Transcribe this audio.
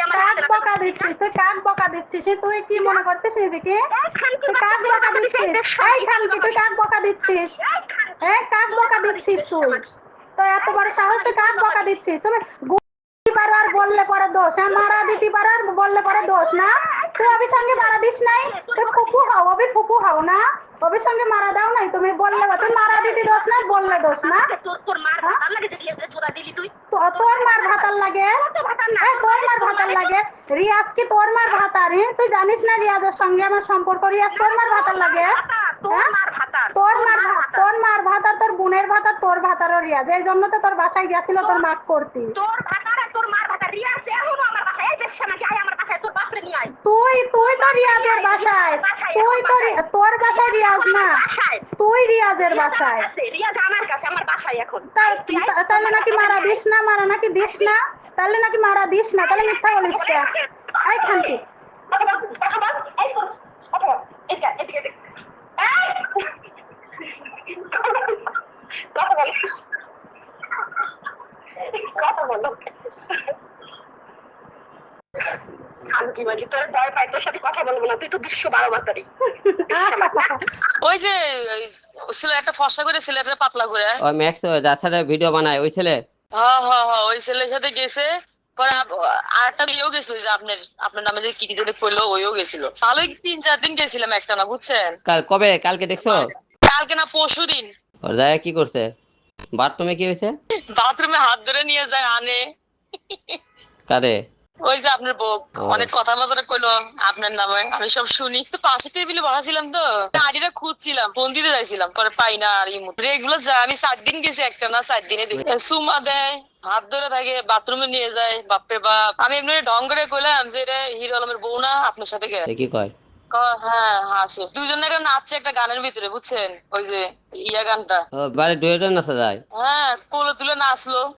ভাবে আমার কাক বকা দিচ্ছিস তুই কাক বকা দিচ্ছিস তুই কি মনে করছিস নিজেকে এই খানকি তুই কাক বকা দিচ্ছিস এই খানকি তুই কাক বকা দিচ্ছিস? হ্যাঁ কাক বকা দিচ্ছিস তুই। তো এত বড় সাহস তুই কাক বকা দিচ্ছিস। তুমি পারো আর বললে পরে দোষ হ্যাঁ মারা দিতে পারো আর বললে পরে দোষ না। তুই অবির সঙ্গে মারা দিস নাই তুই ফুপু হও অবি ফুপু হও না। অবির সঙ্গে মারা দাও নাই তুমি বললে তুই মারা দিতে দোষ না বললে দোষ না। তোর তোর মার হ্যাঁ? ভালো লাগে তোর মার ভাতার লাগে। তোর ভাতার লাগে। রিয়াজ কি তোর মার ভাতার হ্যাঁ? তুই জানিস না রিয়াজের সঙ্গে আমার সম্পর্ক? রিয়াজ তোর মার ভাতার লাগে? তোর হ্যাঁ? মার তোর মার ভা- তোর মার ভাতার তোর বোনের ভাতার তোর ভাতারও রিয়াজ। এই জন্য তো তোর বাসায় গেছিল তোর মাক করতি। তোর ভাতার তোর মার ভাতার রিয়াজ এখনও আমার বাসায় এই নাকি আয় আমার বাসায় তোর বাপরে নিয়ে আয়। তুই তুই তো রিয়াজের বাসায়। তুই তো তোর বাসায় রিয়াজ না। তুই রিয়াজের বাসায়। রিয়াজ আমার কাছে আমার বাসায় এখন। তা- তা- তাহলে নাকি মারা দিস না মারা নাকি দিস না? তাহলে নাকি মারা দিস না তাহলে মিথ্যা বলিস কে এই খানকি কথা বল, কথা বল, এই শোন, কথা বল, এদিকে, এদিকে, এদিকে। এই! কথা বল। কথা বল। শান্তি তোর ভয় পাই তোর সাথে কথা বলব না তুই তো বিশ্ব বারো মাতারি ওই যে ওই ছেলে একটা ফর্সা করে ছেলেটা পাতলা করে ওই ম্যাক্স যার সাথে ভিডিও বানায় ওই ছেলে হ্যাঁ হ্যাঁ হ্যাঁ ওই ছেলের সাথে গেছে। পরে আর একটা ইয়েও গেছিল যে আপনার আপনার নামে যে কিটি যেটা করল ওইও গেছিল। তাহলে তিন চার দিন গেছিলাম একটা না বুঝছেন? কাল কবে? কালকে দেখছ? কালকে না পরশু দিন। ওর যায় কি করছে? বাথরুমে কি হয়েছে? বাথরুমে হাত ধরে নিয়ে যায় আনে। কারে? ওই যে আপনার বউ অনেক কথা বার্তা কইলো আপনার নামে। আমি সব শুনি। তো পাশে টেবিলে বসাছিলাম তো। আইডিটা খুঁজছিলাম ফোন দিতে যাইছিলাম। পরে পাই না আর রেগুলার যা আমি সাত দিন গেছি একটা না সাত দিনে দেখি। সুমা দেয় হাত ধরে থাকে বাথরুমে নিয়ে যায় বাপরে বাপ। আমি এমনি ঢং করে কইলাম যে রে হিরো আলমের বউ না আপনার সাথে গে সে কি কয়? হ্যাঁ হাসে। দুজনে একটা নাচছে একটা গানের ভিতরে বুঝছেন? ওই যে ইয়া গানটা। বাড়ি ডুয়েটও নাচা যায়? হ্যাঁ কোলে তুলে নাচলো।